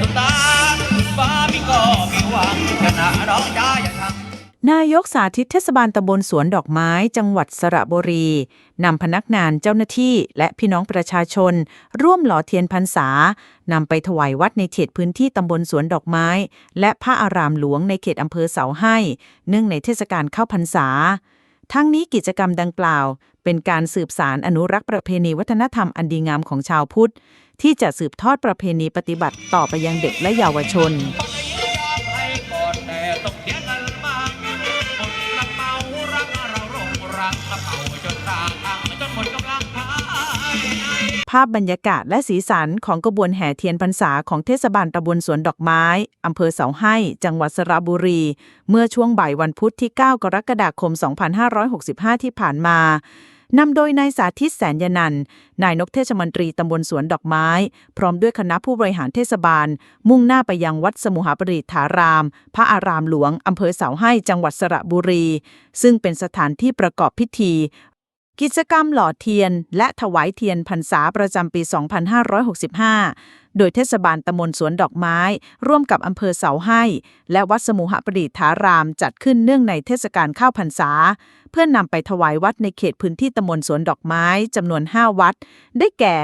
ตุตาฟ้ามีก็มีหวังชนะร้องได้อย่าทำนายกสาธิตเทศบาลตำบลสวนดอกไม้ จังหวัดสระบุรีนำพนักงานเจ้าหน้าที่และพี่น้องประชาชน ร่วมหล่อเทียนพรรษานำไปถวายวัดในเขตพื้นที่ตำบลสวนดอกไม้ และพระอารามหลวงในเขตอำเภอเสาให้ เนื่องในเทศกาลเข้าพรรษา ทั้งนี้กิจกรรมดังกล่าว เป็นการสืบสารอนุรักษ์ประเพณีวัฒนธรรมอันดีงามของชาวพุทธ ที่จะสืบทอดประเพณีปฏิบัติต่อไปยังเด็กและเยาวชนภายในภาพบรรยากาศและสีสันของกระบวนแห่เทียนพรรษาของเทศบาลตำบลสวนดอกไม้ อำเภอเสาให้ จังหวัดสระบุรี เมื่อช่วงบ่ายวันพุธที่ 9 กรกฎาคม 2565 ที่ผ่านมา นำโดยนายสาธิตแสนยนันนายนกเทศมนตรีตำบลสวนดอกไม้ พร้อมด้วยคณะผู้บริหารเทศบาล มุ่งหน้าไปยังวัดสมุหปริฐาราม พระอารามหลวงอำเภอเสาให้จังหวัดสระบุรี ซึ่งเป็นสถานที่ประกอบพิธี กิจกรรมหล่อเทียน และถวายเทียนพรรษาประจำปี 2565 โดยเทศบาลตำบลสวนดอกไม้ ร่วมกับอำเภอเสาให้ และวัดสมุหปริฐารามจัดขึ้นเนื่องในเทศกาลข้าวพรรษา เพื่อนำไปถวายวัดในเขตพื้นที่ตำบลสวนดอกไม้จำนวน 5 วัด ได้แก่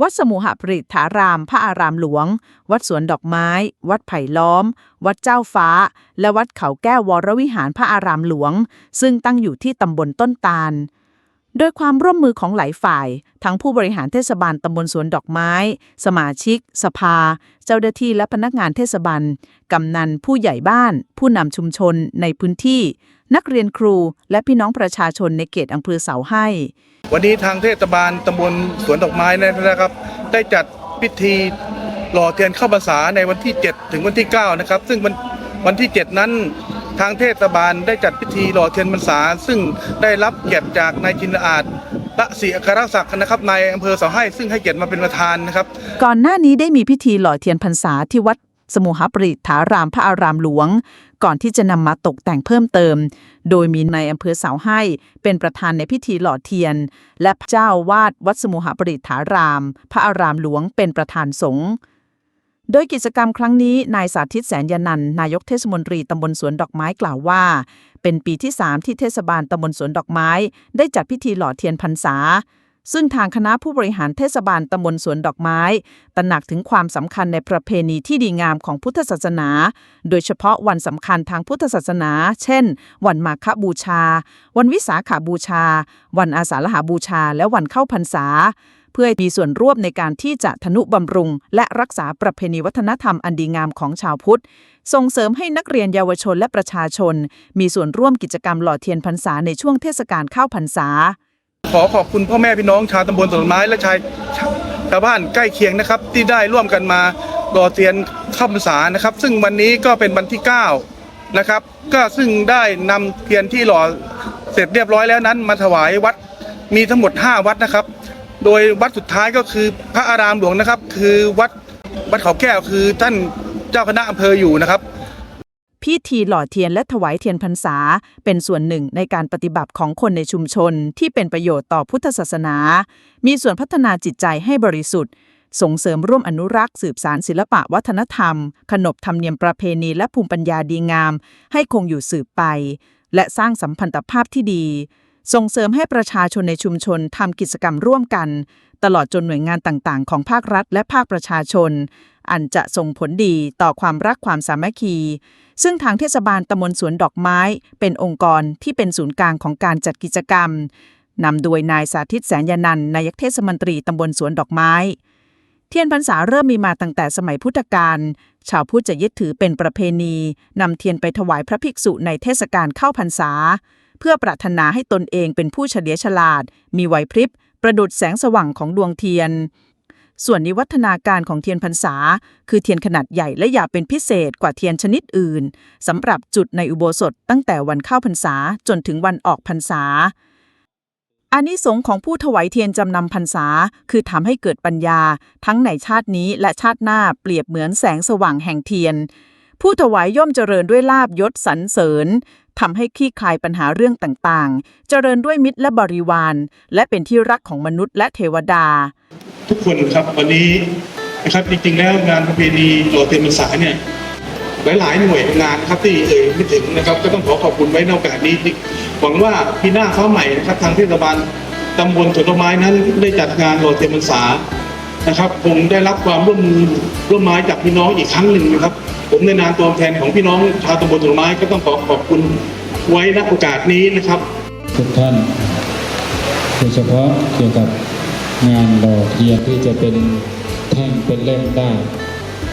วัดสมุหปริฐาราม พระอารามหลวง วัดสวนดอกไม้ วัดไผ่ล้อม วัดเจ้าฟ้า และวัดเขาแก้ววรวิหารพระอารามหลวง ซึ่งตั้งอยู่ที่ตำบลต้นตาล โดยความร่วมมือของหลายฝ่าย ทั้งผู้บริหารเทศบาลตำบลสวนดอกไม้ สมาชิก สภา เจ้าหน้าที่และพนักงานเทศบาล กำนัน ผู้ใหญ่บ้าน ผู้นำชุมชนในพื้นที่ นักเรียนครู และพี่น้องประชาชนในเขตอำเภอเสาให้ วันนี้ทางเทศบาลตำบลสวนดอกไม้นะครับ ได้จัดพิธีหล่อเทียนเข้าพรรษาในวันที่ 7 ถึงวันที่ 9 นะครับ ซึ่งวันวันที่ 7 นั้น ทางเทศบาลได้จัดพิธีหล่อเทียนพรรษา ซึ่งได้รับเกียรติจากนายจินอาจละศรีอัครศักดิ์นะครับนายอำเภอเสาให้ซึ่งให้เกียรติมาเป็นประธานนะครับ ก่อนหน้านี้ได้มีพิธีหล่อเทียนพรรษาที่วัดสมุหปริฐารามพระอารามหลวง ก่อนที่จะนำมาตกแต่งเพิ่มเติม โดยมีนายอำเภอเสาให้ เป็นประธานในพิธีหล่อเทียน และเจ้าวาดวัดสมุหปริฐาราม พระอารามหลวงเป็นประธานสงฆ์ โดยกิจกรรมครั้งนี้ นายสาธิตแสนยานันนายกเทศมนตรีตำบลสวนดอกไม้กล่าวว่า เป็นปีที่ 3 ที่เทศบาลตำบลสวนดอกไม้ ได้จัดพิธีหล่อเทียนพรรษา ซึ่งทางคณะผู้บริหารเทศบาลตำบลสวนดอกไม้ ตระหนักถึงความสำคัญในประเพณีที่ดีงามของพุทธศาสนา โดยเฉพาะวันสำคัญทางพุทธศาสนา เช่น วันมาฆบูชา วันวิสาขาบูชา วันอาสาฬหาบูชา และวันเข้าพรรษา เพื่อมีส่วนร่วมในการที่จะทนุบำรุง และรักษาประเพณีวัฒนธรรมอันดีงามของชาวพุทธ ส่งเสริมให้นักเรียนเยาวชนและประชาชน มีส่วนร่วมกิจกรรมหล่อเทียนพรรษาในช่วงเทศกาลเข้าพรรษา ขอขอบคุณพ่อแม่พี่น้องชาวตำบลสวนไม้และชายชาวบ้านใกล้เคียงนะครับ ที่ได้ร่วมกันมาหล่อเทียนเข้าพรรษานะครับ ซึ่งวันนี้ก็เป็นวันที่ 9 นะครับ ก็ซึ่งได้นำเทียนที่หล่อเสร็จเรียบร้อยแล้วนั้น มาถวายวัดมีทั้งหมด 5 วัดนะครับ โดยวัดสุดท้ายก็คือพระอารามหลวงนะครับ คือวัดวัดเขาแก้วคือท่านเจ้าคณะอำเภออยู่นะครับ พิธีหล่อเทียนและถวายเทียนพรรษา เป็นส่วนหนึ่งในการปฏิบัติของคนในชุมชนที่เป็นประโยชน์ต่อพุทธศาสนา มีส่วนพัฒนาจิตใจให้บริสุทธิ์ ส่งเสริมร่วมอนุรักษ์สืบสารศิลปะวัฒนธรรม ขนบธรรมเนียมประเพณีและภูมิปัญญาดีงาม ให้คงอยู่สืบไป และสร้างสัมพันธภาพที่ดี ส่งเสริมให้ประชาชนในชุมชนทำกิจกรรมร่วมกัน ตลอดจนหน่วยงานต่างๆ ของภาครัฐและภาคประชาชน อันจะส่งผลดีต่อความรักความสามัคคี ซึ่งทางเทศบาลตำบลสวนดอกไม้ เป็นองค์กรที่เป็นศูนย์กลางของการจัดกิจกรรมนำโดยนายสาธิตแสนยานันนายกเทศมนตรีตำบลสวนดอกไม้ เทียนพรรษาเริ่มมีมาตั้งแต่สมัยพุทธกาลชาวพุทธจะยึดถือเป็นประเพณีนำเทียนไปถวายพระภิกษุในเทศกาลเข้าพรรษา เพื่อปรารถนาให้ตนเองเป็นผู้เฉลียวฉลาด มีไหวพริบ ประดุดแสงสว่างของดวงเทียน ส่วนนิวัฒนาการของเทียนพรรษา คือเทียนขนาดใหญ่และหยาบเป็นพิเศษกว่าเทียนชนิดอื่นสำหรับจุดในอุโบสถตั้งแต่วันเข้าพรรษาจนถึงวันออกพรรษาอานิสงส์ของผู้ถวายเทียนจำนำพรรษา คือทำให้เกิดปัญญา ทั้งในชาตินี้และชาติหน้าเปรียบเหมือนแสงสว่างแห่งเทียน ผู้ถวายย่อมเจริญด้วยลาบยศสรรเสริญ ทำให้คลี่คลายปัญหาเรื่องต่างๆ เจริญด้วยมิตรและบริวาร และเป็นที่รักของมนุษย์และเทวดา ทุกคนครับวันนี้นะครับจริงๆแล้วงานประเพณีหล่อเทียนพรรษาเนี่ยหลายๆหน่วยงานนะครับที่เอ่ยไม่ถึงนะครับ ก็ต้องขอขอบคุณไว้ในโอกาสนี้หวังว่าปีหน้าฟ้าใหม่นะครับทางเทศบาลตำบลสวนดอกไม้นั้นได้จัดงานหล่อเทียนพรรษานะครับคงได้รับความร่วมมือร่วมไม้จากพี่น้องอีกครั้งหนึ่งนะครับ ผมในนามตัวแทนของพี่น้องชาวตำบลถุนไม้ก็ต้องขอขอบคุณไว้ณโอกาสนี้นะครับ ทุกท่านโดยเฉพาะเกี่ยวกับงานหล่อเทียนที่จะเป็นแท่งเป็นเล่มได้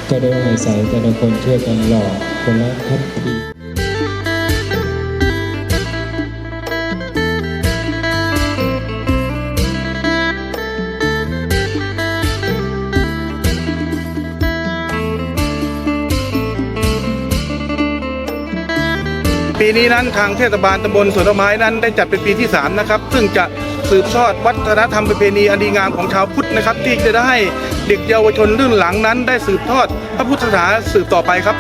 ก็โดยอาศัยแต่ละคนช่วยกันหล่อคนละทัพพี ปีนี้นั้นทางเทศบาลตำบลสวนดอกไม้นั้นได้จัดเป็นปีที่ 3 นะครับ ซึ่งจะสืบทอดวัฒนธรรมประเพณีอันดีงามของชาวพุทธนะครับ ที่จะได้เด็กเยาวชนรุ่นหลังนั้น ได้สืบทอดพระพุทธศาสนาสืบต่อไปครับ